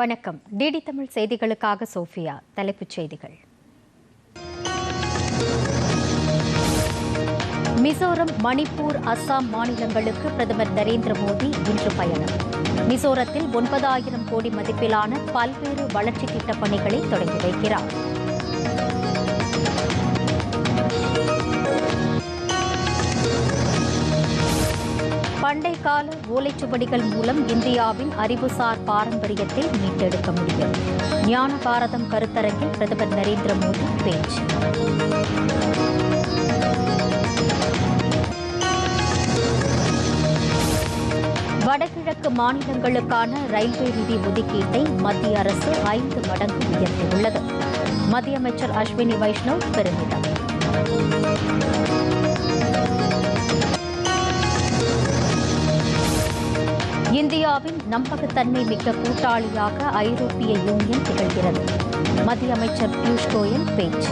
வணக்கம். டிடி தமிழ் செய்திகளுக்காக சோஃபியா தலைப்புச் செய்திகள். மிசோரம் மணிப்பூர் அஸ்ஸாம் மாநிலங்களுக்கு பிரதமர் நரேந்திர மோடி இன்று பயணம். மிசோரத்தில் ஒன்பதாயிரம் கோடி மதிப்பிலான பல்வேறு வளர்ச்சி திட்டப் பணிகளை தொடங்கி வைக்கிறார். பண்டை கால ஓலைச்சுவடிகள் மூலம் இந்தியாவின் அறிவுசார் பாரம்பரியத்தை மீட்டெடுக்க முடியும். ஞான பாரதம் கருத்தரங்கில் பிரதமர் நரேந்திர மோடி பேச்சு. வடகிழக்கு மாநிலங்களுக்கான ரயில்வே நிதி ஒதுக்கீட்டை மத்திய அரசு ஐந்து மடங்கு உயர்த்தியுள்ளது. மத்திய அமைச்சர் அஸ்வினி வைஷ்ணவ் பெருமிதம். இந்தியாவின் நம்பகத்தன்மை மிக்க கூட்டாளியாக ஐரோப்பிய யூனியன் திகழ்கிறது. மத்திய அமைச்சர் பியூஷ் கோயல் பேச்சு.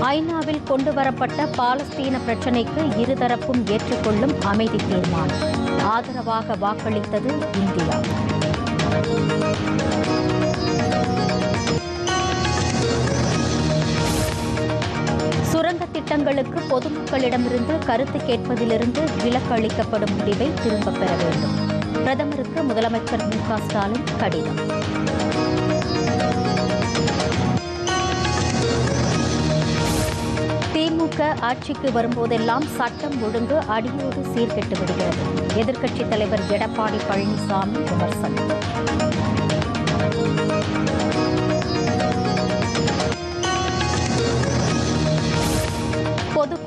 ஐநாவில் கொண்டுவரப்பட்ட பாலஸ்தீன பிரச்சினைக்கு இருதரப்பும் ஏற்றுக்கொள்ளும் அமைதி தீர்மானம். ஆதரவாக வாக்களித்தது இந்தியா. திட்டங்களுக்கு பொதுமக்களிடமிருந்து கருத்து கேட்பதிலிருந்து விலக்கு அளிக்கப்படும் முடிவை திரும்பப் பெற வேண்டும். பிரதமருக்கு முதலமைச்சர் மு க ஸ்டாலின் கடிதம். திமுக ஆட்சிக்கு வரும்போதெல்லாம் சட்டம் ஒழுங்கு அடியோடு சீர்கெட்டு விடுகிறது. எதிர்க்கட்சித் தலைவர் எடப்பாடி பழனிசாமி விமர்சனம்.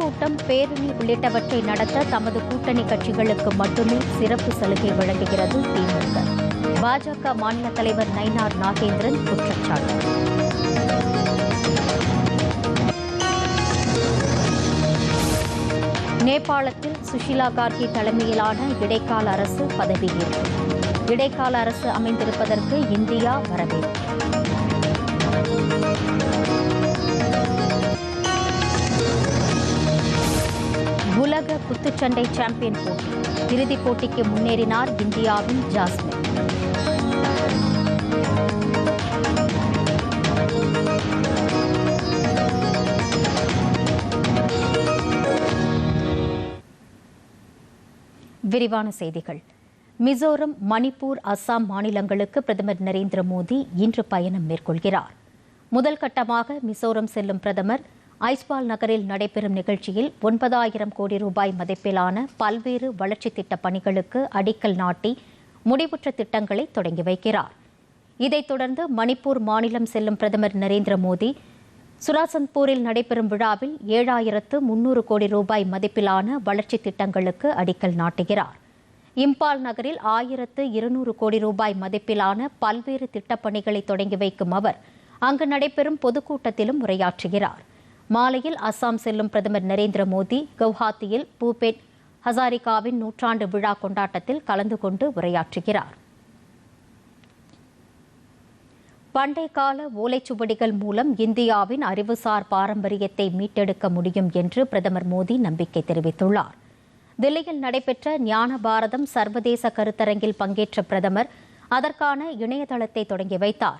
பொதுக்கூட்டம் பேரணி உள்ளிட்டவற்றை நடத்த தமது கூட்டணி கட்சிகளுக்கு மட்டுமே சிறப்பு சலுகை வழங்குகிறது திமுக. பாஜக மாநில தலைவர் நயினார் நாகேந்திரன் குற்றச்சாட்டு. நேபாளத்தில் சுஷிலா கார்கி தலைமையிலான இடைக்கால அரசு பதவியேற்பு இடைக்கால அரசு அமைந்திருப்பதற்கு இந்தியா வரவேற்பு. உலக குத்துச்சண்டை சாம்பியன் போட்டி. இறுதிப் போட்டிக்கு முன்னேறினார் இந்தியாவின் ஜாஸ்மின். விரிவான செய்திகள். மிசோரம் மணிப்பூர் அஸ்ஸாம் மாநிலங்களுக்கு பிரதமர் நரேந்திர மோடி இன்று பயணம் மேற்கொள்கிறார். முதல் கட்டமாக மிசோரம் செல்லும் பிரதமர் ஐஸ்பால் நகரில் நடைபெறும் நிகழ்ச்சியில் ஒன்பதாயிரம் கோடி ரூபாய் மதிப்பிலான பல்வேறு வளர்ச்சித் திட்டப் பணிகளுக்கு அடிக்கல் நாட்டி முடிவுற்ற திட்டங்களை தொடங்கி வைக்கிறார். இதைத் தொடர்ந்து மணிப்பூர் மாநிலம் செல்லும் பிரதமர் நரேந்திர மோடி சுராசந்த்பூரில் நடைபெறும் விழாவில் ஏழாயிரத்து முன்னூறு கோடி ரூபாய் மதிப்பிலான வளர்ச்சித் திட்டங்களுக்கு அடிக்கல் நாட்டுகிறார். இம்பால் நகரில் ஆயிரத்து இருநூறு கோடி ரூபாய் மதிப்பிலான பல்வேறு திட்டப்பணிகளை தொடங்கி வைக்கும் அவர் அங்கு நடைபெறும் பொதுக்கூட்டத்திலும் உரையாற்றுகிறார். மாலையில் அஸ்ஸாம் செல்லும் பிரதமர் நரேந்திர மோடி கவுஹாத்தியில் பூபேட் ஹசாரிகாவின் நூற்றாண்டு விழா கொண்டாட்டத்தில் கலந்து கொண்டு உரையாற்றுகிறார். பண்டை கால ஓலைச்சுவடிகள் மூலம் இந்தியாவின் அறிவுசார் பாரம்பரியத்தை மீட்டெடுக்க முடியும் என்று பிரதமர் மோடி நம்பிக்கை தெரிவித்துள்ளார். தில்லியில் நடைபெற்ற ஞான பாரதம் சர்வதேச கருத்தரங்கில் பங்கேற்ற பிரதமர் அதற்கான இணையதளத்தை தொடங்கி வைத்தார்.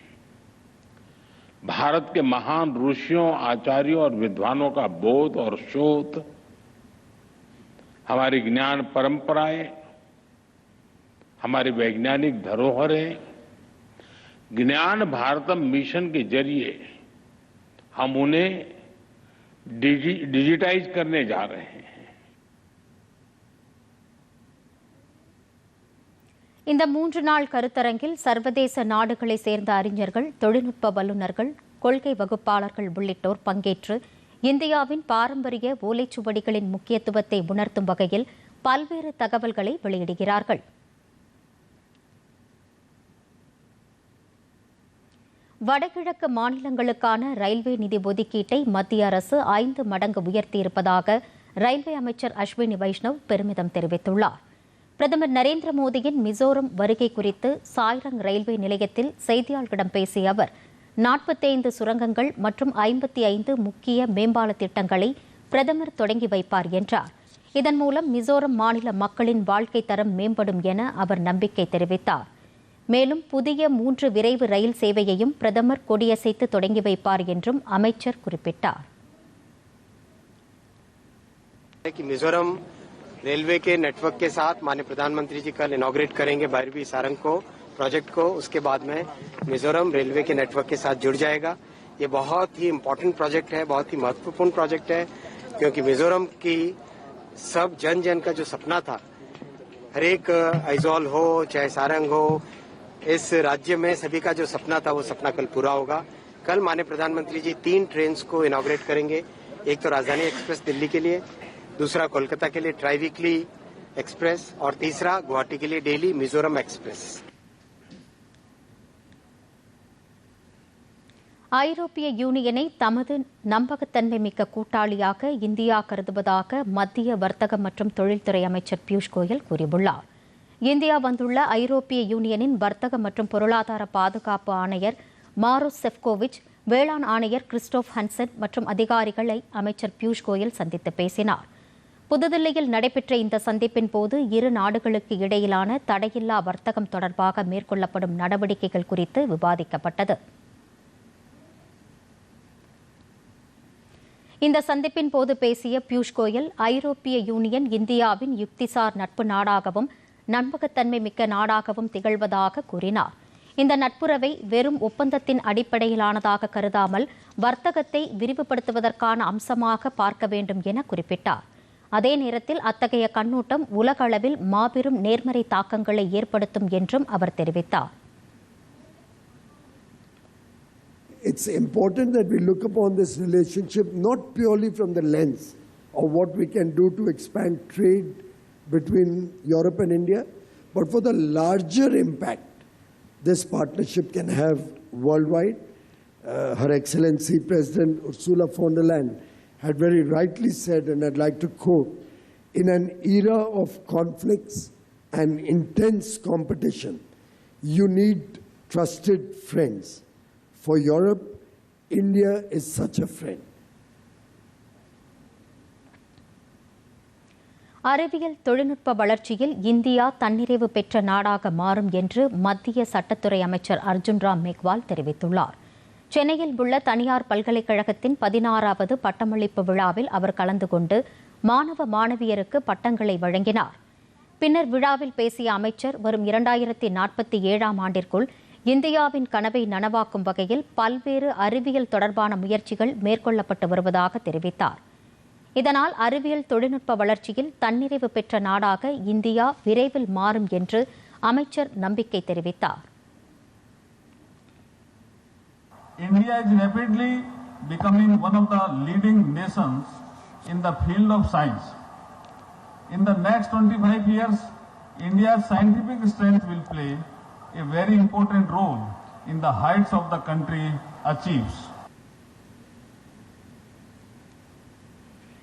भारत के महान ऋषियों, आचार्यों और विद्वानों का बोध और शोध, हमारी ज्ञान परंपराएँ, हमारी वैज्ञानिक धरोहरें, ज्ञान भारतम मिशन के ज़रिए हम उन्हें डिजिटाइज करने जा रहे हैं। இந்த மூன்று நாள் கருத்தரங்கில் சர்வதேச நாடுகளை சேர்ந்த அறிஞர்கள் தொழில்நுட்ப வல்லுநர்கள் கொள்கை வகுப்பாளர்கள் உள்ளிட்டோர் பங்கேற்று இந்தியாவின் பாரம்பரிய ஓலைச்சுவடிகளின் முக்கியத்துவத்தை உணர்த்தும் வகையில் பல்வேறு தகவல்களை வெளியிடுகிறார்கள். வடகிழக்கு மாநிலங்களுக்கான ரயில்வே நிதி ஒதுக்கீட்டை மத்திய அரசு ஐந்து மடங்கு உயர்த்தியிருப்பதாக ரயில்வே அமைச்சர் அஸ்வினி வைஷ்ணவ் பெருமிதம் தெரிவித்துள்ளார். பிரதமர் நரேந்திர மோடியின் மிசோரம் வருகை குறித்து சாய்ரங் ரயில்வே நிலையத்தில் செய்தியாளர்களிடம் பேசிய அவர் நாற்பத்தைந்து சுரங்கங்கள் மற்றும் ஐம்பத்தி ஐந்து முக்கிய மேம்பால திட்டங்களை பிரதமர் தொடங்கி வைப்பார் என்றார். இதன் மூலம் மிசோரம் மாநில மக்களின் வாழ்க்கை தரம் மேம்படும் என அவர் நம்பிக்கை தெரிவித்தார். மேலும் புதிய மூன்று விரைவு ரயில் சேவையையும் பிரதமர் கொடியசைத்து தொடங்கி வைப்பார் என்றும் அமைச்சர் குறிப்பிட்டார். रेलवे के नेटवर्क के साथ माननीय प्रधानमंत्री जी कल इनॉग्रेट करेंगे बारहवीं सारंग को प्रोजेक्ट को। उसके बाद में मिजोरम रेलवे के नेटवर्क के साथ जुड़ जाएगा। ये बहुत ही इम्पोर्टेंट प्रोजेक्ट है, बहुत ही महत्वपूर्ण प्रोजेक्ट है, क्योंकि मिजोरम की सब जन जन का जो सपना था, हर एक आइजॉल हो, चाहे सारंग हो, इस राज्य में सभी का जो सपना था, वो सपना कल पूरा होगा। कल माननीय प्रधानमंत्री जी तीन ट्रेन को इनॉग्रेट करेंगे। एक तो राजधानी एक्सप्रेस दिल्ली के लिए दूसरा कोलकाता के लिए ट्राई वीकली एक्सप्रेस और तीसरा गुवाहाटी के लिए डेली मिजोरम एक्सप्रेस ஐரோப்பிய யூனியனை தமது நம்பகத்தன்மை மிக்க கூட்டாளியாக இந்தியா கருதுவதாக மத்திய வர்த்தக மற்றும் தொழில்துறை அமைச்சர் பியூஷ் கோயல் கூறியுள்ளார் இந்தியா வந்துள்ள ஐரோப்பிய யூனியனின் வர்த்தக மற்றும் பொருளாதார பாதுகாப்பு ஆணையர் மாரோஸ் செஃப்கோவிச் வேளாண் ஆணையர் கிறிஸ்டோப் ஹன்சன் மற்றும் அதிகாரிகளை அமைச்சர் பியூஷ் கோயல் சந்தித்து பேசினார் புதுதில்லியில் நடைபெற்ற இந்த சந்திப்பின் போது இரு நாடுகளுக்கு இடையிலான தடையில்லா வர்த்தகம் தொடர்பாக மேற்கொள்ளப்படும் நடவடிக்கைகள் குறித்து விவாதிக்கப்பட்டது. இந்த சந்திப்பின் போது பேசிய பியூஷ் கோயல் ஐரோப்பிய யூனியன் இந்தியாவின் யுக்திசார் நட்பு நாடாகவும் நம்பகத்தன்மை மிக்க நாடாகவும் திகழ்வதாக கூறினார். இந்த நட்புறவை வெறும் ஒப்பந்தத்தின் அடிப்படையிலானதாக கருதாமல் வர்த்தகத்தை விரிவுபடுத்துவதற்கான அம்சமாக பார்க்க வேண்டும் என குறிப்பிட்டார். அதே நேரத்தில் அத்தகைய கண்ணோட்டம் உலக அளவில் மாபெரும் நேர்மறை தாக்கங்களை ஏற்படுத்தும் என்றும் அவர் தெரிவித்தார் it's important that we look upon this relationship not purely from the lens of what we can do to expand trade between Europe and India, but for the larger impact this partnership can have worldwide. Uh, Her Excellency President Ursula von der Leyen had very rightly said, and I'd like to quote, in an era of conflicts and intense competition, you need trusted friends. For Europe, India is such a friend. அறிவியல் தொழில்நுட்ப வளர்ச்சியில் India தன்னிறைவு பெற்ற நாடாக மாறும் என்று மத்திய சட்டத்துறை அமைச்சர் அர்ஜுன் ராம் மேக்வால் தெரிவித்துள்ளார் சென்னையில் உள்ள தனியார் பல்கலைக்கழகத்தின் பதினாறாவது பட்டமளிப்பு விழாவில் அவர் கலந்து கொண்டு மாணவ மாணவியருக்கு பட்டங்களை வழங்கினார். பின்னர் விழாவில் பேசிய அமைச்சர் வரும் இரண்டாயிரத்தி நாற்பத்தி ஏழாம் ஆண்டிற்குள் இந்தியாவின் கனவை நனவாக்கும் வகையில் பல்வேறு அறிவியல் தொடர்பான முயற்சிகள் மேற்கொள்ளப்பட்டு வருவதாக தெரிவித்தார். இதனால் அறிவியல் தொழில்நுட்ப வளர்ச்சியில் தன்னிறைவு பெற்ற நாடாக இந்தியா விரைவில் மாறும் என்று அமைச்சர் நம்பிக்கை தெரிவித்தார். India is rapidly becoming one of the leading nations in the field of science. In the next 25 years, India's scientific strength will play a very important role in the heights of the country achieves.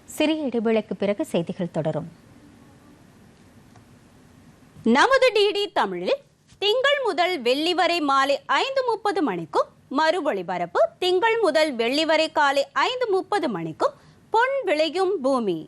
சிறிய இடைவேளைக்கு பிறகு செய்திகள் தொடரும் நமது DD தமிழில் திங்கள் முதல் வெள்ளி வரை மாலை ஐந்து முப்பது மணிக்கும் மறு ஒளிபரப்பு திங்கள் முதல் வெள்ளி வரை காலை ஐந்து முப்பது மணிக்கும் பொன் விளையும் பூமி.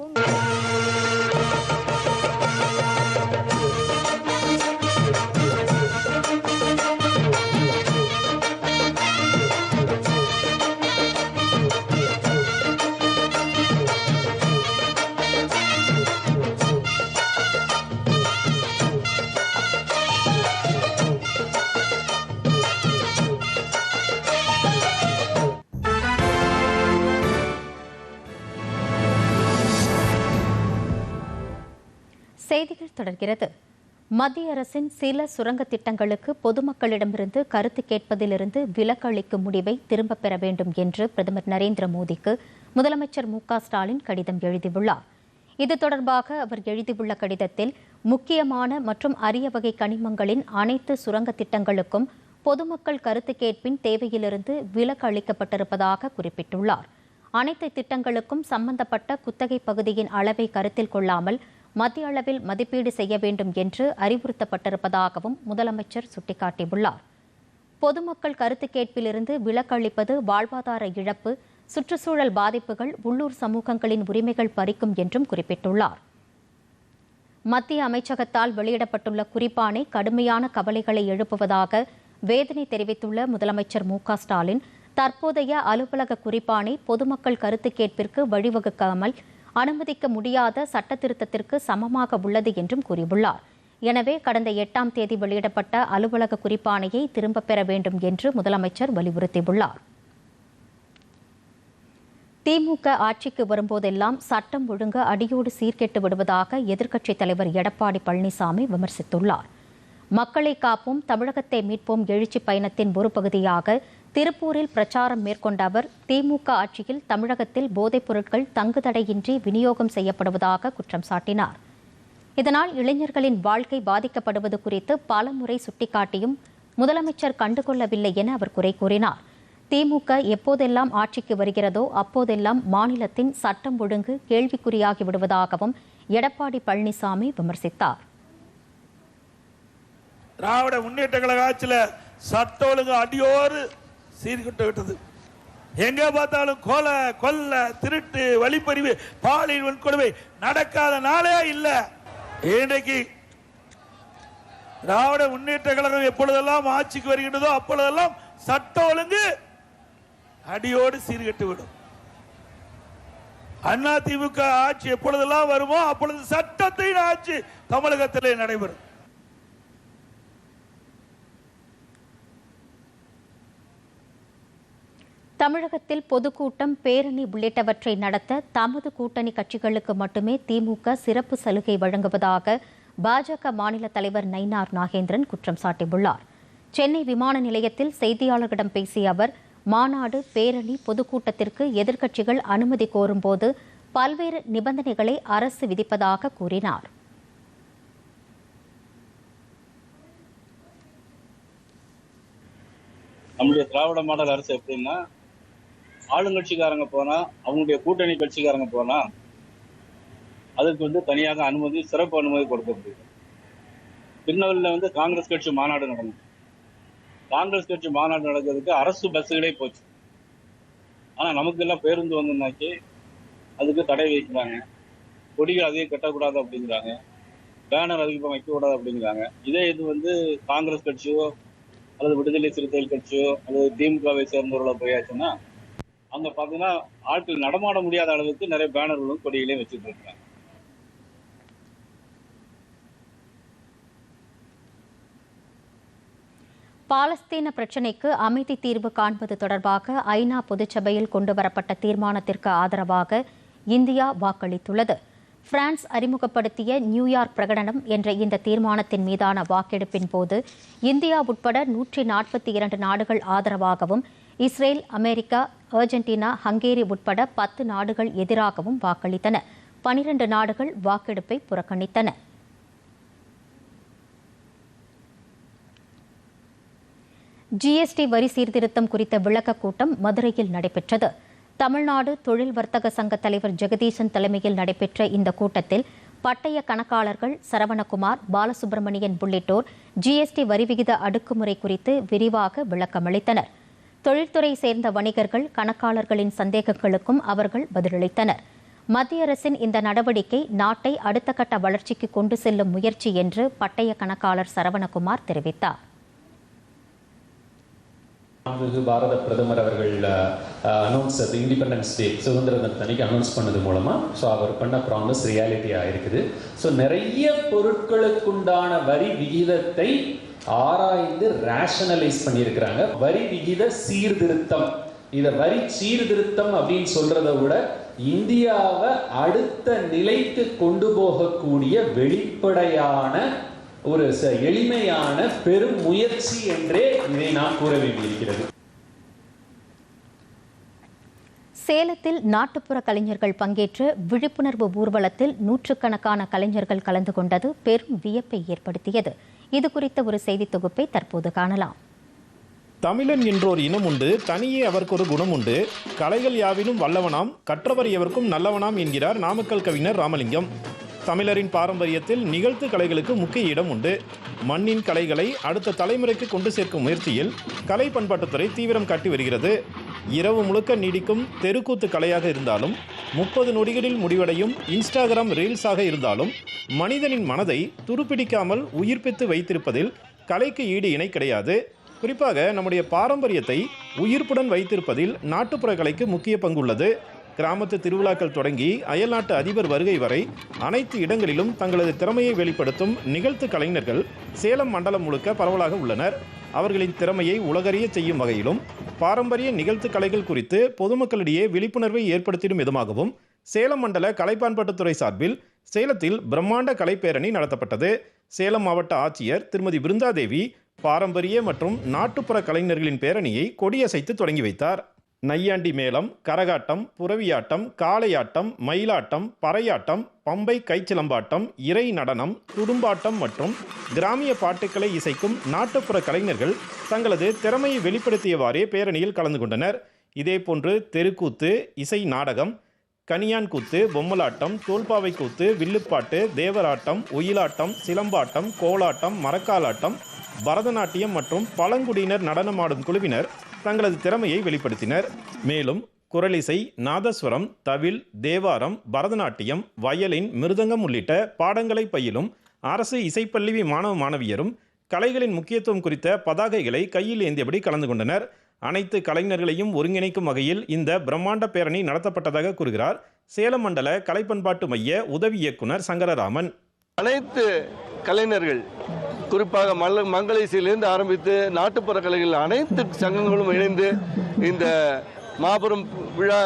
தொடர்கிறது. மத்திய அரசின் சில சுரங்க திட்டங்களுக்கு பொதுமக்களிடமிருந்து கருத்து கேட்பதிலிருந்து விலக்கு அளிக்கும் முடிவை திரும்பப் பெற வேண்டும் என்று பிரதமர் நரேந்திர மோடிக்கு முதலமைச்சர் மு ஸ்டாலின் கடிதம் எழுதியுள்ளார். இது தொடர்பாக அவர் எழுதியுள்ள கடிதத்தில் முக்கியமான மற்றும் அரிய வகை கனிமங்களின் அனைத்து சுரங்க திட்டங்களுக்கும் பொதுமக்கள் கருத்து கேட்பின் தேவையிலிருந்து விலக்கு அளிக்கப்பட்டிருப்பதாக குறிப்பிட்டுள்ளார். அனைத்து திட்டங்களுக்கும் சம்பந்தப்பட்ட குத்தகை பகுதியின் அளவை கருத்தில் கொள்ளாமல் மத்திய அளவில் மதிப்பீடு செய்ய வேண்டும் என்று அறிவுறுத்தப்பட்டிருப்பதாகவும் முதலமைச்சர் சுட்டிக்காட்டியுள்ளார். பொதுமக்கள் கருத்து கேட்பிலிருந்து விலக்களிப்பது வாழ்வாதார இழப்பு சுற்றுச்சூழல் பாதிப்புகள் உள்ளூர் சமூகங்களின் உரிமைகள் பறிக்கும் என்றும் குறிப்பிட்டுள்ளார். மத்திய அமைச்சகத்தால் வெளியிடப்பட்டுள்ள குறிப்பானை கடுமையான கவலைகளை எழுப்புவதாக வேதனை தெரிவித்துள்ள முதலமைச்சர் மு ஸ்டாலின் தற்போதைய அலுவலக குறிப்பானை பொதுமக்கள் கருத்து கேட்பிற்கு வழிவகுக்காமல் அனுமதிக்க முடியாத சட்ட திருத்தத்திற்கு சமமாக உள்ளது என்றும் கூறியுள்ளார். எனவே கடந்த எட்டாம் தேதி வெளியிடப்பட்ட அலுவலக குறிப்பாணையை திரும்பப் பெற வேண்டும் என்று முதலமைச்சர் வலியுறுத்தியுள்ளார். திமுக ஆட்சிக்கு வரும்போதெல்லாம் சட்டம் ஒழுங்கு அடியோடு சீர்கெட்டு விடுவதாக எதிர்க்கட்சித் தலைவர் எடப்பாடி பழனிசாமி விமர்சித்துள்ளார். மக்களை காப்போம் தமிழகத்தை மீட்போம் எழுச்சி பயணத்தின் ஒரு பகுதியாக திருப்பூரில் பிரச்சாரம் மேற்கொண்ட அவர் திமுக ஆட்சியில் தமிழகத்தில் போதைப் பொருட்கள் தங்குதடையின்றி விநியோகம் செய்யப்படுவதாக குற்றம் சாட்டினார். இதனால் இளைஞர்களின் வாழ்க்கை பாதிக்கப்படுவது குறித்து பலமுறை சுட்டிக்காட்டியும் முதலமைச்சர் கண்டுகொள்ளவில்லை என அவர் குறை கூறினார். திமுக எப்போதெல்லாம் ஆட்சிக்கு வருகிறதோ அப்போதெல்லாம் மாநிலத்தின் சட்டம் ஒழுங்கு கேள்விக்குறியாகி விடுவதாகவும் எடப்பாடி பழனிசாமி விமர்சித்தார். திராவிட முன்னேற்ற கழக ஆட்சியில் சட்ட ஒழுங்கு அடியோடு சீர்கிட்டு விட்டது எங்க பார்த்தாலும் கொலை கொல்ல திருட்டு வழிப்பறிவு பாலியல் வன்கொடுமை நடக்காத நாளே இல்லை. இன்றைக்கு திராவிட முன்னேற்ற கழகம் எப்பொழுதெல்லாம் ஆட்சிக்கு வருகின்றதோ அப்பொழுதெல்லாம் சட்ட ஒழுங்கு அடியோடு சீர்கட்டு விடும் அண்ணா திமுக ஆட்சி எப்பொழுதெல்லாம் வருமோ அப்பொழுது சட்டத்தின் ஆட்சி தமிழகத்திலே நடைபெறும். தமிழகத்தில் பொதுக்கூட்டம் பேரணி உள்ளிட்டவற்றை நடத்த தமது கூட்டணி கட்சிகளுக்கு மட்டுமே திமுக சிறப்பு சலுகை வழங்குவதாக பாஜக மாநில தலைவர் நயினார் நாகேந்திரன் குற்றம் சாட்டியுள்ளார். சென்னை விமான நிலையத்தில் செய்தியாளர்களிடம் பேசிய அவர் மாநாடு பேரணி பொதுக்கூட்டத்திற்கு எதிர்க்கட்சிகள் அனுமதி கோரும்போது பல்வேறு நிபந்தனைகளை அரசு விதிப்பதாக கூறினார். நம்முடைய திராவிட மாடல் அரசு எப்படின்னா ஆளுங்கட்சிக்காரங்க போனா அவங்களுடைய கூட்டணி கட்சிக்காரங்க போனா அதுக்கு வந்து தனியாக அனுமதி சிறப்பு அனுமதி கொடுக்கறது திருநெல்வேலியில் வந்து காங்கிரஸ் கட்சி மாநாடு நடந்தது. காங்கிரஸ் கட்சி மாநாடு நடக்கிறதுக்கு அரசு பஸ்ஸுகளே போச்சு. ஆனால் நமக்கு எல்லாம் பேருந்து வந்தோம்னாக்கி அதுக்கு தடை வைக்கிறாங்க கொடிகள் அதிகம் கட்டக்கூடாது அப்படிங்கிறாங்க. பேனர் அதிகமாக வைக்கக்கூடாது அப்படிங்கிறாங்க. இதே இது வந்து காங்கிரஸ் கட்சியோ அல்லது விடுதலை சிறுத்தைகள் கட்சியோ அல்லது திமுகவை சேர்ந்தவர்களோ போயாச்சுன்னா அங்க பாத்தீங்கன்னா ஆட்கள் நடமாட முடியாத அளவுக்கு நிறைய பேனர்களும் கொடிகளையும் வச்சுட்டு இருக்காங்க. பாலஸ்தீன பிரச்சினைக்கு அமைதி தீர்வு காண்பது தொடர்பாக ஐநா பொதுச்சபையில் கொண்டுவரப்பட்ட தீர்மானத்திற்கு ஆதரவாக இந்தியா வாக்களித்துள்ளது. பிரான்ஸ் அறிமுகப்படுத்திய நியூயார்க் பிரகடனம் என்ற இந்த தீர்மானத்தின் மீதான வாக்கெடுப்பின் போது இந்தியா உட்பட நூற்றி நாற்பத்தி இரண்டு நாடுகள் ஆதரவாகவும் இஸ்ரேல் அமெரிக்கா அர்ஜென்டினா ஹங்கேரி உட்பட பத்து நாடுகள் எதிராகவும் வாக்களித்தன. பனிரண்டு நாடுகள் வாக்கெடுப்பை புறக்கணித்தன. ஜிஎஸ்டி வரி சீர்திருத்தம் குறித்த விளக்கக் கூட்டம் மதுரையில் நடைபெற்றது. தமிழ்நாடு தொழில் வர்த்தக சங்க தலைவர் ஜெகதீசன் தலைமையில் நடைபெற்ற இந்த கூட்டத்தில் பட்டய கணக்காளர்கள் சரவணகுமார் பாலசுப்பிரமணியன் உள்ளிட்டோர் ஜிஎஸ்டி வரி விகித அடுக்குமுறை குறித்து விரிவாக விளக்கமளித்தனர். தொழில்துறை சேர்ந்த வணிகர்கள் கணக்காளர்களின் சந்தேகங்களுக்கும் அவர்கள் பதிலளித்தனர். மத்திய அரசின் இந்த நடவடிக்கை நாட்டை அடுத்த கட்ட வளர்ச்சிக்கு கொண்டு செல்லும் முயற்சி என்று பட்டய கணக்காளர் சரவணகுமார் தெரிவித்தார். மாண்புமிகு பாரத பிரதமர் அவர்கள் அனௌன்ஸ் அது இண்டிபெண்டன்ஸ் டே சுதந்திர தினத்தன்னைக்கு அனௌன்ஸ் பண்ணது மூலமாக ஸோ அவர் பண்ண ப்ராமிஸ் ரியாலிட்டி ஆயிருக்குது ஸோ நிறைய பொருட்களுக்குண்டான வரி விகிதத்தை ஆராய்ந்து ரேஷனலைஸ் பண்ணியிருக்கிறாங்க. வரி விகித சீர்திருத்தம். இதை வரி சீர்திருத்தம் அப்படின்னு சொல்றதை விட இந்தியாவை அடுத்த நிலைக்கு கொண்டு போகக்கூடிய வெளிப்படையான ஒரு எளிமையான பெரும் முயற்சி என்றே இதை நாம் கூற வேண்டியிருக்கிறது. சேலத்தில் நாட்டுப்புற கலைஞர்கள் பங்கேற்ற விழிப்புணர்வு ஊர்வலத்தில் நூற்றுக்கணக்கான கலைஞர்கள் கலந்து கொண்டது பெரும் வியப்பை ஏற்படுத்தியது. இது குறித்த ஒரு செய்தி தொகுப்பை தற்போது காணலாம். தமிழன் என்றோர் இனம் உண்டு தனியே அவர்க்கொரு குணம் உண்டு. கலைகள் யாவினும் வல்லவனாம் கற்றவர் எவர்க்கும் நல்லவனாம் என்கிறார் நாமக்கல் கவிஞர் ராமலிங்கம். தமிழரின் பாரம்பரியத்தில் நிகழ்த்து கலைகளுக்கு முக்கிய இடம் உண்டு. மண்ணின் கலைகளை அடுத்த தலைமுறைக்கு கொண்டு சேர்க்கும் முயற்சியில் கலை பண்பாட்டுத்துறை தீவிரம் காட்டி வருகிறது. இரவு முழுக்க நீடிக்கும் தெருக்கூத்து கலையாக இருந்தாலும் முப்பது நொடிகளில் முடிவடையும் இன்ஸ்டாகிராம் ரீல்ஸாக இருந்தாலும் மனிதனின் மனதை துருப்பிடிக்காமல் உயிர்ப்பித்து வைத்திருப்பதில் கலைக்கு ஈடு இணை கிடையாது. குறிப்பாக நம்முடைய பாரம்பரியத்தை உயிர்ப்புடன் வைத்திருப்பதில் நாட்டுப்புற கலைக்கு முக்கிய பங்குள்ளது கிராமத்து திருவிழாக்கள் தொடங்கி அயல்நாட்டு அதிபர் வருகை வரை அனைத்து இடங்களிலும் தங்களது திறமையை வெளிப்படுத்தும் நிகழ்த்து கலைஞர்கள் சேலம் மண்டலம் முழுக்க பரவலாக உள்ளனர். அவர்களின் திறமையை உலகறிய செய்யும் வகையிலும் பாரம்பரிய நிகழ்த்து கலைகள் குறித்து பொதுமக்களிடையே விழிப்புணர்வை ஏற்படுத்திடும் விதமாகவும் சேலம் மண்டல கலைப்பான்பாட்டுத்துறை சார்பில் சேலத்தில் பிரம்மாண்ட கலைப்பேரணி நடத்தப்பட்டது. சேலம் மாவட்ட ஆட்சியர் திருமதி பிருந்தாதேவி பாரம்பரிய மற்றும் நாட்டுப்புற கலைஞர்களின் பேரணியை கொடியசைத்து தொடங்கி வைத்தார். நையாண்டி மேளம் கரகாட்டம் புறவியாட்டம் காளையாட்டம் மயிலாட்டம் பறையாட்டம் பம்பை கைச்சிலம்பாட்டம் இறை நடனம் துடும்பாட்டம் மற்றும் கிராமிய பாட்டுக்களை இசைக்கும் நாட்டுப்புற கலைஞர்கள் தங்களது திறமையை வெளிப்படுத்தியவாறே பேரணியில் கலந்து கொண்டனர். இதேபோன்று தெருக்கூத்து இசை நாடகம் கனியான் கூத்து பொம்மலாட்டம் தோல்பாவை கூத்து வில்லுப்பாட்டு தேவராட்டம் ஒயிலாட்டம் சிலம்பாட்டம் கோலாட்டம் மரக்காலாட்டம் பரதநாட்டியம் மற்றும் பழங்குடியினர் நடனமாடும் குழுவினர் தங்களது திறமையை வெளிப்படுத்தினர். மேலும் குரலிசை நாதஸ்வரம் தவில் தேவாரம் பரதநாட்டியம் வயலின் மிருதங்கம் உள்ளிட்ட பாடங்களை பயிலும் அரசு இசைப்பள்ளி மாணவ மாணவியரும் கலைகளின் முக்கியத்துவம் குறித்த பதாகைகளை கையில் ஏந்தியபடி கலந்து கொண்டனர். அனைத்து கலைஞர்களையும் ஒருங்கிணைக்கும் வகையில் இந்த பிரம்மாண்ட பேரணி நடத்தப்பட்டதாக கூறுகிறார் சேலம் மண்டல கலைப்பண்பாட்டு மைய உதவி இயக்குனர் சங்கரராமன். அனைத்து கலைஞர்கள் குறிப்பாக மல்ல மங்கள இசையிலிருந்து ஆரம்பித்து நாட்டுப்புற கலைகள் அனைத்து சங்கங்களும் இணைந்து இந்த மாபெரும் விழா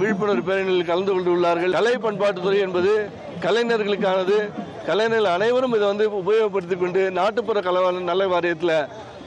விழிப்புணர்வு பேரணியில் கலந்து கொண்டுள்ளார்கள். கலை பண்பாட்டுத்துறை என்பது கலைஞர்களுக்கானது. கலைஞர்கள் அனைவரும் இதை வந்து உபயோகப்படுத்தி கொண்டு நாட்டுப்புற கலை நல்ல வாரியத்தில்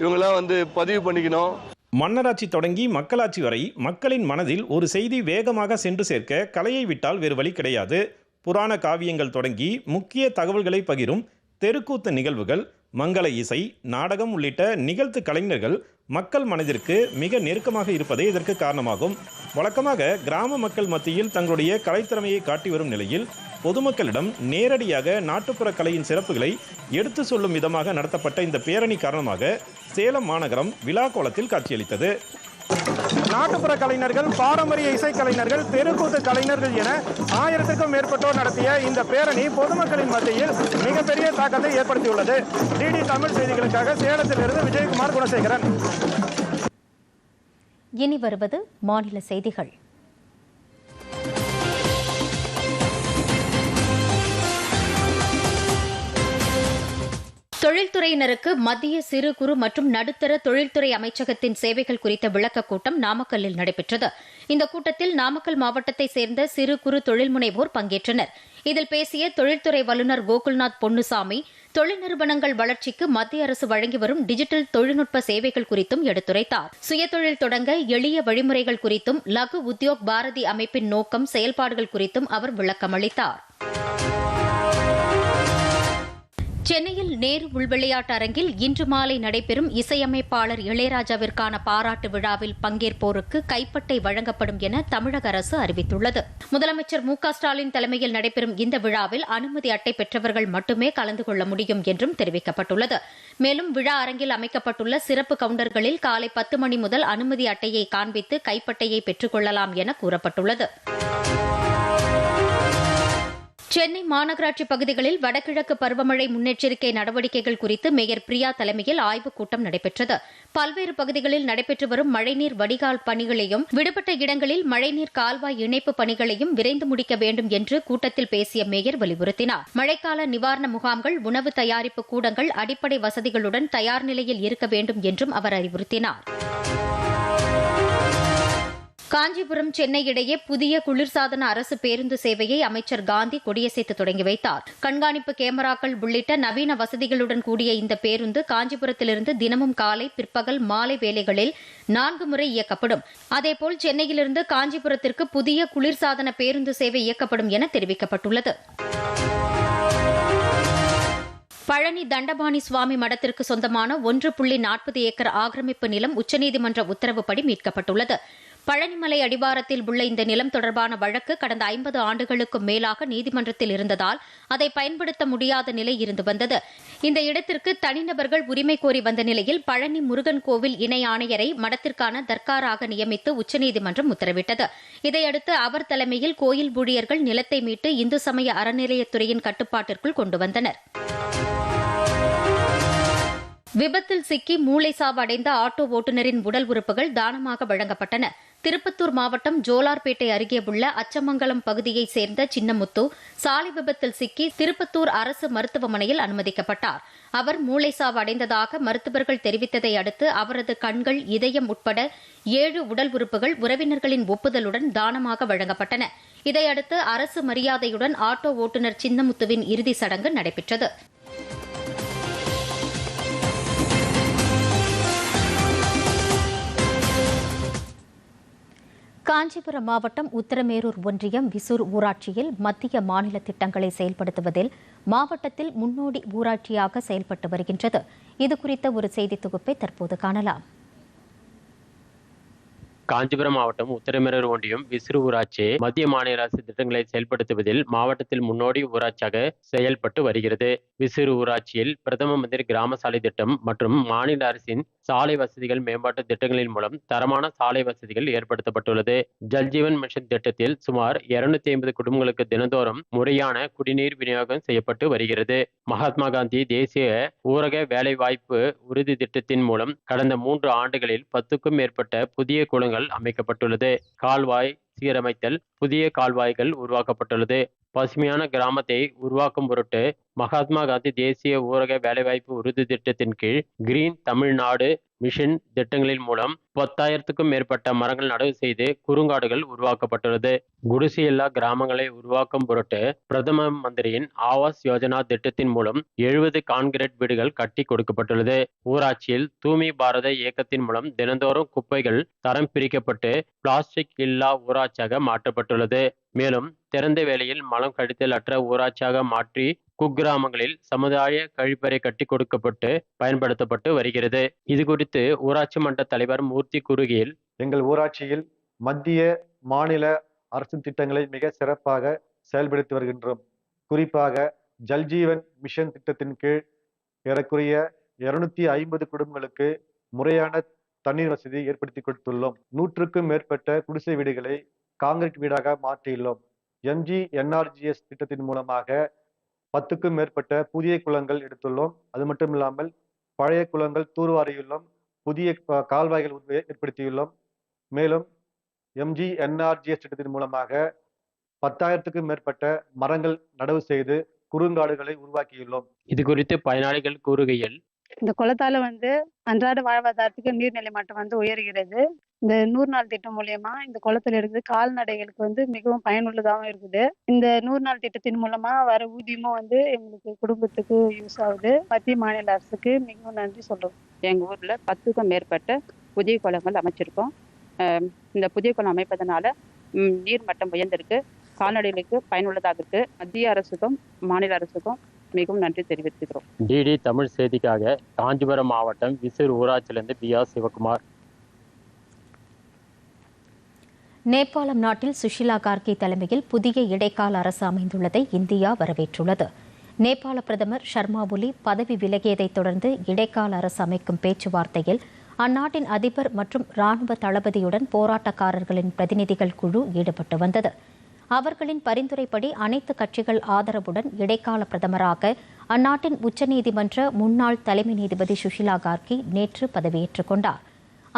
இவங்கெல்லாம் வந்து பதிவு பண்ணிக்கணும். மன்னராட்சி தொடங்கி மக்களாட்சி வரை மக்களின் மனதில் ஒரு செய்தி வேகமாக சென்று சேர்க்க கலையை விட்டால் வேறு வழி கிடையாது. புராண காவியங்கள் தொடங்கி முக்கிய தகவல்களை பகிரும் தெருக்கூத்து நிகழ்வுகள் மங்கள இசை நாடகம் உள்ளிட்ட நிகழ்த்து கலைஞர்கள் மக்கள் மனதிற்கு மிக நெருக்கமாக இருப்பதே இதற்கு காரணமாகும். வழக்கமாக கிராம மக்கள் மத்தியில் தங்களுடைய கலைத்திறமையை காட்டி வரும் நிலையில் பொதுமக்களிடம் நேரடியாக நாட்டுப்புற கலையின் சிறப்புகளை எடுத்து சொல்லும் விதமாக நடத்தப்பட்ட இந்த பேரணி காரணமாக சேலம் மாநகரம் விழா கோலத்தில் காட்சியளித்தது. நாட்டுப்புற கலைஞர்கள் பாரம்பரிய இசைக்கலைஞர்கள் தெருக்கூத்து கலைஞர்கள் என ஆயிரத்துக்கும் மேற்பட்டோர் நடத்திய இந்த பேரணி பொதுமக்களின் மத்தியில் மிகப்பெரிய தாக்கத்தை ஏற்படுத்தியுள்ளது. டிடி தமிழ் செய்திகளுக்காக சேலத்திலிருந்து விஜயகுமார் குணசேகரன். இனி வருவது மாநில செய்திகள். தொழில்துறையினருக்கு மத்திய சிறு குறு மற்றும் நடுத்தர தொழில்துறை அமைச்சகத்தின் சேவைகள் குறித்த விளக்கக் கூட்டம் நாமக்கல்லில் நடைபெற்றது. இந்த கூட்டத்தில் நாமக்கல் மாவட்டத்தை சேர்ந்த சிறு குறு தொழில் முனைவோர் பங்கேற்றனர். இதில் பேசிய தொழில்துறை வல்லுநர் கோகுல்நாத் பொன்னுசாமி தொழில் நிறுவனங்கள் வளர்ச்சிக்கு மத்திய அரசு வழங்கி வரும் டிஜிட்டல் தொழில்நுட்ப சேவைகள் குறித்தும் எடுத்துரைத்தார். சுயதொழில் தொடங்க எளிய வழிமுறைகள் குறித்தும் லகு உத்யோக் பாரதி அமைப்பின் நோக்கம் செயல்பாடுகள் குறித்தும் அவர் விளக்கமளித்தார். சென்னையில் நேரு உள்விளையாட்டு அரங்கில் இன்று மாலை நடைபெறும் இசையமைப்பாளர் இளையராஜாவிற்கான பாராட்டு விழாவில் பங்கேற்போருக்கு கைப்பட்டை வழங்கப்படும் என தமிழக அரசு அறிவித்துள்ளது. முதலமைச்சர் மு ஸ்டாலின் தலைமையில் நடைபெறும் இந்த விழாவில் அனுமதி அட்டை பெற்றவர்கள் மட்டுமே கலந்து கொள்ள முடியும் என்றும் தெரிவிக்கப்பட்டுள்ளது. மேலும் விழா அரங்கில் அமைக்கப்பட்டுள்ள சிறப்பு கவுண்டர்களில் காலை பத்து மணி முதல் அனுமதி அட்டையை காண்பித்து கைப்பட்டையை பெற்றுக் கொள்ளலாம் என கூறப்பட்டுள்ளது. சென்னை மாநகராட்சி பகுதிகளில் வடகிழக்கு பருவமழை முன்னெச்சரிக்கை நடவடிக்கைகள் குறித்து மேயர் பிரியா தலைமையில் ஆய்வுக் கூட்டம் நடைபெற்றது. பல்வேறு பகுதிகளில் நடைபெற்று வரும் மழைநீர் வடிகால் பணிகளையும் விடுபட்ட இடங்களில் மழைநீர் கால்வாய் இணைப்பு பணிகளையும் விரைந்து முடிக்க வேண்டும் என்று கூட்டத்தில் பேசிய மேயர் வலியுறுத்தினார். மழைக்கால நிவாரண முகாம்கள் உணவு தயாரிப்பு கூடங்கள் அடிப்படை வசதிகளுடன் தயார் நிலையில் இருக்க வேண்டும் என்றும் அவர் அறிவுறுத்தினார். காஞ்சிபுரம் சென்னை இடையே புதிய குளிர்சாதன அரசு பேருந்து சேவையை அமைச்சர் காந்தி கொடியசைத்து தொடங்கி வைத்தார். கண்காணிப்பு கேமராக்கள் உள்ளிட்ட நவீன வசதிகளுடன் கூடிய இந்த பேருந்து காஞ்சிபுரத்திலிருந்து தினமும் காலை பிற்பகல் மாலை வேளைகளில் நான்கு முறை இயக்கப்படும். அதேபோல் சென்னையிலிருந்து காஞ்சிபுரத்திற்கு புதிய குளிர்சாதன பேருந்து சேவை இயக்கப்படும் என தெரிவிக்கப்பட்டுள்ளது. பழனி தண்டபாணி சுவாமி மடத்திற்கு சொந்தமான ஒன்று புள்ளி நாற்பது ஏக்கர் ஆக்கிரமிப்பு நிலம் உச்சநீதிமன்ற உத்தரவுப்படி மீட்கப்பட்டுள்ளது. பழனிமலை அடிவாரத்தில் உள்ள இந்த நிலம் தொடர்பான வழக்கு கடந்த ஐம்பது ஆண்டுகளுக்கும் மேலாக நீதிமன்றத்தில் இருந்ததால் அதை பயன்படுத்த முடியாத நிலை இருந்து வந்தது. இந்த இடத்திற்கு தனிநபர்கள் உரிமை கோரி வந்த நிலையில் பழனி முருகன் கோவில் இணை ஆணையரை மடத்திற்கான தர்காராக நியமித்து உச்சநீதிமன்றம் உத்தரவிட்டது. இதையடுத்து அவர் தலைமையில் கோயில் ஊழியர்கள் நிலத்தை மீட்டு இந்து சமய அறநிலையத்துறையின் கட்டுப்பாட்டிற்குள் கொண்டு வந்தனர். விபத்தில் சிக்கி மூளைசாவு அடைந்த ஆட்டோ ஓட்டுநரின் உடல் உறுப்புகள் தானமாக வழங்கப்பட்டன. திருப்பத்தூர் மாவட்டம் ஜோலார்பேட்டை அருகே உள்ள அச்சமங்கலம் பகுதியைச் சேர்ந்த சின்னமுத்து சாலை விபத்தில் சிக்கி திருப்பத்தூர் அரசு மருத்துவமனையில் அனுமதிக்கப்பட்டார். அவர் மூளைசாவு அடைந்ததாக மருத்துவர்கள் தெரிவித்ததை அடுத்து அவரது கண்கள் இதயம் உட்பட ஏழு உடல் உறுப்புகள் உறவினர்களின் ஒப்புதலுடன் தானமாக வழங்கப்பட்டன. இதையடுத்து அரசு மரியாதையுடன் ஆட்டோ ஓட்டுநர் சின்னமுத்துவின் இறுதிச் சடங்கு நடைபெற்றது. காஞ்சிபுரம் மாவட்டம் உத்தரமேரூர் ஒன்றியம் விசூர் ஊராட்சியில் மத்திய மாநில திட்டங்களை செயல்படுத்துவதில் மாவட்டத்தில் முன்னோடி ஊராட்சியாக செயல்பட்டு வருகின்றது. இதுகுறித்த ஒரு செய்தி தொகுப்பை தற்போது காணலாம். காஞ்சிபுரம் மாவட்டம் உத்தரமேரூர் ஒன்றியம் விசிறு ஊராட்சி மத்திய மாநில அரசு திட்டங்களை செயல்படுத்துவதில் மாவட்டத்தில் முன்னோடி ஊராட்சியாக செயல்பட்டு வருகிறது. விசிறு ஊராட்சியில் பிரதம மந்திரி கிராம சாலை திட்டம் மற்றும் மாநில அரசின் சாலை வசதிகள் மேம்பாட்டு திட்டங்களின் மூலம் தரமான சாலை வசதிகள் ஏற்படுத்தப்பட்டுள்ளது. ஜல்ஜீவன் மிஷன் திட்டத்தில் சுமார் இருநூத்தி ஐம்பது குடும்பங்களுக்கு தினந்தோறும் முறையான குடிநீர் விநியோகம் செய்யப்பட்டு வருகிறது. மகாத்மா காந்தி தேசிய ஊரக வேலைவாய்ப்பு உறுதி திட்டத்தின் மூலம் கடந்த மூன்று ஆண்டுகளில் பத்துக்கும் மேற்பட்ட புதிய குளங்கள் அமைக்கப்பட்டுள்ளது. கால்வாய் சீரமைத்தல் புதிய கால்வாய்கள் உருவாக்கப்பட்டுள்ளது. பசுமையான கிராமத்தை உருவாக்கும் பொருட்டு மகாத்மா காந்தி தேசிய ஊரக வேலைவாய்ப்பு உறுதி திட்டத்தின் கீழ் கிரீன் தமிழ்நாடு மிஷன் திட்டங்களின் மூலம் பத்தாயிரத்துக்கும் மேற்பட்ட மரங்கள் நடவு செய்து குறுங்காடுகள் உருவாக்கப்பட்டுள்ளது. குடிசையில்லா கிராமங்களை உருவாக்கும் பொருட்டு பிரதம மந்திரியின் ஆவாஸ் யோஜனா திட்டத்தின் மூலம் எழுபது கான்கிரீட் வீடுகள் கட்டி கொடுக்கப்பட்டுள்ளது. ஊராட்சியில் தூய்மை பாரத இயக்கத்தின் மூலம் தினந்தோறும் குப்பைகள் தரம் பிரிக்கப்பட்டு பிளாஸ்டிக் இல்லா ஊராட்சியாக மாற்றப்பட்டுள்ளது. மேலும் திறந்த வேளையில் மலம் கடித்தல் அற்ற ஊராட்சியாக மாற்றி குக்கிராமங்களில் சமுதாய கழிப்பறை கட்டி கொடுக்கப்பட்டு பயன்படுத்தப்பட்டு வருகிறது. இது குறித்து ஊராட்சி மன்ற தலைவர் மூர்த்தி குறுகியில் எங்கள் ஊராட்சியில் மத்திய மாநில அரசு திட்டங்களை மிக சிறப்பாக செயல்படுத்தி வருகின்றோம். குறிப்பாக ஜல்ஜீவன் மிஷன் திட்டத்தின் கீழ் ஏறக்குறைய இருநூத்தி ஐம்பது குடும்பங்களுக்கு முறையான தண்ணீர் வசதி ஏற்படுத்தி கொடுத்துள்ளோம். நூற்றுக்கும் மேற்பட்ட குடிசை வீடுகளை காங்கிரீட் வீடாக மாற்றியுள்ளோம். எம்ஜி என்ஆர்ஜிஎஸ் திட்டத்தின் மூலமாக பத்துக்கும் மேற்பட்ட புதிய குளங்கள் எடுத்துள்ளோம். அது மட்டும் இல்லாமல் பழைய குளங்கள் தூர்வாரியுள்ளோம் புதிய கால்வாய்கள் ஏற்படுத்தியுள்ளோம். மேலும் எம்ஜி என்ஆர்ஜிஎஸ் திட்டத்தின் மூலமாக பத்தாயிரத்துக்கும் மேற்பட்ட மரங்கள் நடவு செய்து குறுங்காடுகளை உருவாக்கியுள்ளோம். இது குறித்து பயனாளிகள் கூறுகையில் இந்த குளத்தால வந்து அன்றாட வாழ்வாதாரத்துக்கு நீர்நிலை மட்டம் வந்து உயர்கிறது. இந்த நூறு நாள் திட்டம் மூலியமா இந்த குளத்துல இருந்து கால்நடைகளுக்கு வந்து மிகவும் பயனுள்ளதாகவும் இருக்குது. இந்த நூறு நாள் திட்டத்தின் மூலமா வர ஊதியமும் வந்து எங்களுக்கு குடும்பத்துக்கு யூஸ் ஆகுது. மத்திய மாநில அரசுக்கு மிகவும் நன்றி சொல்றோம். எங்க ஊர்ல பத்துக்கும் மேற்பட்ட புதிய குளங்கள் அமைச்சிருக்கோம். இந்த புதிய குளம் அமைப்பதனால நீர் மட்டம் உயர்ந்திருக்கு. கால்நடைகளுக்கு பயனுள்ளதாக இருக்கு. மத்திய அரசுக்கும் மாநில அரசுக்கும் மிகவும் நன்றி தெரிவித்துக்கிறோம். டிடி தமிழ் செய்திக்காக காஞ்சிபுரம் மாவட்டம் விசிறு ஊராட்சியிலிருந்து பி ஆர் சிவகுமார். நேபாளம் நாட்டில் சுஷிலா கார்கி தலைமையில் புதிய இடைக்கால அரசு அமைந்துள்ளதை இந்தியா வரவேற்றுள்ளது. நேபாள பிரதமர் ஷர்மா ஒலி பதவி விலகியதைத் தொடர்ந்து இடைக்கால அரசு அமைக்கும் பேச்சுவார்த்தையில் அந்நாட்டின் அதிபர் மற்றும் ராணுவ தளபதியுடன் போராட்டக்காரர்களின் பிரதிநிதிகள் குழு ஈடுபட்டு வந்தது. அவர்களின் பரிந்துரைப்படி அனைத்து கட்சிகள் ஆதரவுடன் இடைக்கால பிரதமராக அந்நாட்டின் உச்சநீதிமன்ற முன்னாள் தலைமை நீதிபதி சுஷிலா கார்கி நேற்று பதவியேற்றுக் கொண்டார்.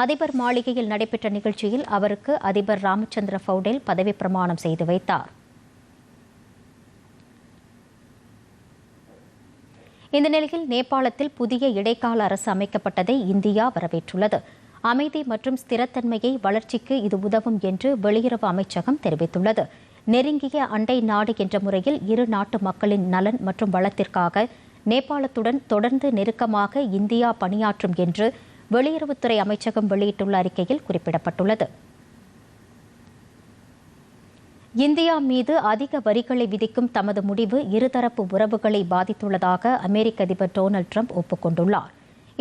அதிபர் மாளிகையில் நடைபெற்ற நிகழ்ச்சியில் அவருக்கு அதிபர் ராமச்சந்திர பவுடேல் பதவி பிரமாணம் செய்து வைத்தார். இந்த நிலையில் நேபாளத்தில் புதிய இடைக்கால அரசு அமைக்கப்பட்டதை இந்தியா வரவேற்றுள்ளது. அமைதி மற்றும் ஸ்திரத்தன்மையை வளர்ச்சிக்கு இது உதவும் என்று வெளியுறவு அமைச்சகம் தெரிவித்துள்ளது. நெருங்கிய அண்டை நாடு என்ற முறையில் இரு நாட்டு மக்களின் நலன் மற்றும் வளத்திற்காக நேபாளத்துடன் தொடர்ந்து நெருக்கமாக இந்தியா பணியாற்றும் என்று வெளியுறவுத்துறை அமைச்சகம் வெளியிட்டுள்ள அறிக்கையில் குறிப்பிடப்பட்டுள்ளது. இந்தியா மீது அதிக வரிகளை விதிக்கும் தமது முடிவு இருதரப்பு உறவுகளை பாதித்துள்ளதாக அமெரிக்க அதிபர் டொனால்டு ட்ரம்ப் ஒப்புக்கொண்டுள்ளார்.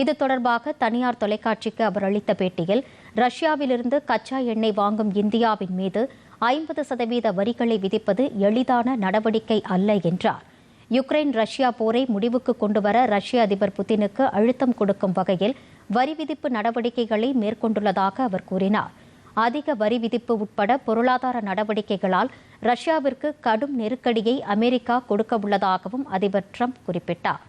இது தொடர்பாக தனியார் தொலைக்காட்சிக்கு அவர் அளித்த பேட்டியில் ரஷ்யாவிலிருந்து கச்சா எண்ணெய் வாங்கும் இந்தியாவின் மீது ஐம்பது சதவீத வரிகளை விதிப்பது எளிதான நடவடிக்கை அல்ல என்றார். யுக்ரைன் ரஷ்யா போரை முடிவுக்கு கொண்டுவர ரஷ்ய அதிபர் புதினுக்கு அழுத்தம் கொடுக்கும் வகையில் வரி விதிப்பு நடவடிக்கைகளை மேற்கொண்டுள்ளதாக அவர் கூறினார். அதிக வரி விதிப்பு உட்பட பொருளாதார நடவடிக்கைகளால் ரஷ்யாவிற்கு கடும் நெருக்கடியை அமெரிக்கா கொடுக்க உள்ளதாகவும் அதிபர் ட்ரம்ப் குறிப்பிட்டார்.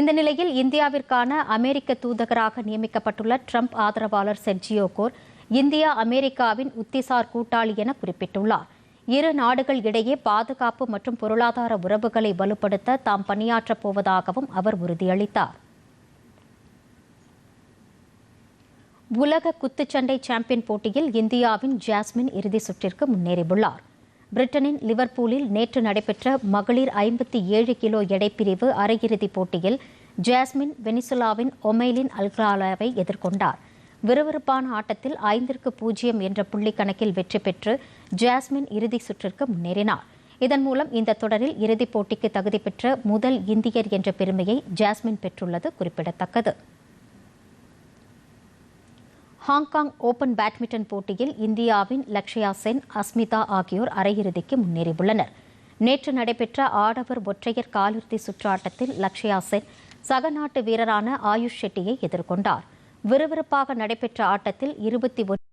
இந்த நிலையில் இந்தியாவிற்கான அமெரிக்க தூதகராக நியமிக்கப்பட்டுள்ள ட்ரம்ப் ஆதரவாளர் செர்ஜியோ கோர் இந்தியா அமெரிக்காவின் உத்திசார் கூட்டாளி என குறிப்பிட்டுள்ளார். இரு நாடுகள் இடையே பாதுகாப்பு மற்றும் பொருளாதார உறவுகளை வலுப்படுத்த தாம் பணியாற்றப் போவதாகவும் அவர் உறுதியளித்தார். உலக குத்துச்சண்டை சாம்பியன் போட்டியில் இந்தியாவின் ஜாஸ்மின் இறுதி சுற்றிற்கு முன்னேறியுள்ளார். பிரிட்டனின் லிவர்பூலில் நேற்று நடைபெற்ற மகளிர் ஐம்பத்தி ஏழு கிலோ எடைப்பிரிவு அரையிறுதிப் போட்டியில் ஜாஸ்மின் வெனிசுலாவின் ஒமைலின் அல்கிராலாவை எதிர்கொண்டார். விறுவிறுப்பான ஆட்டத்தில் ஐந்திற்கு பூஜ்ஜியம் என்ற புள்ளி கணக்கில் வெற்றி பெற்று ஜாஸ்மின் இறுதி சுற்றிற்கு முன்னேறினார். இதன் மூலம் இந்த தொடரில் இறுதிப் போட்டிக்கு தகுதி பெற்ற முதல் இந்தியர் என்ற பெருமையை ஜாஸ்மின் பெற்றுள்ளது குறிப்பிடத்தக்கது. ஹாங்காங் ஓபன் பேட்மிண்டன் போட்டியில் இந்தியாவின் லக்ஷயா சென் அஸ்மிதா ஆகியோர் அரையிறுதிக்கு முன்னேறியுள்ளனர். நேற்று நடைபெற்ற ஆடவர் ஒற்றையர் காலிறுதி சுற்றாட்டத்தில் லக்ஷயா சென் சக நாட்டு வீரரான ஆயுஷ் ஷெட்டியை எதிர்கொண்டார். விறுவிறுப்பாக நடைபெற்ற ஆட்டத்தில் இருபத்தி ஒன்று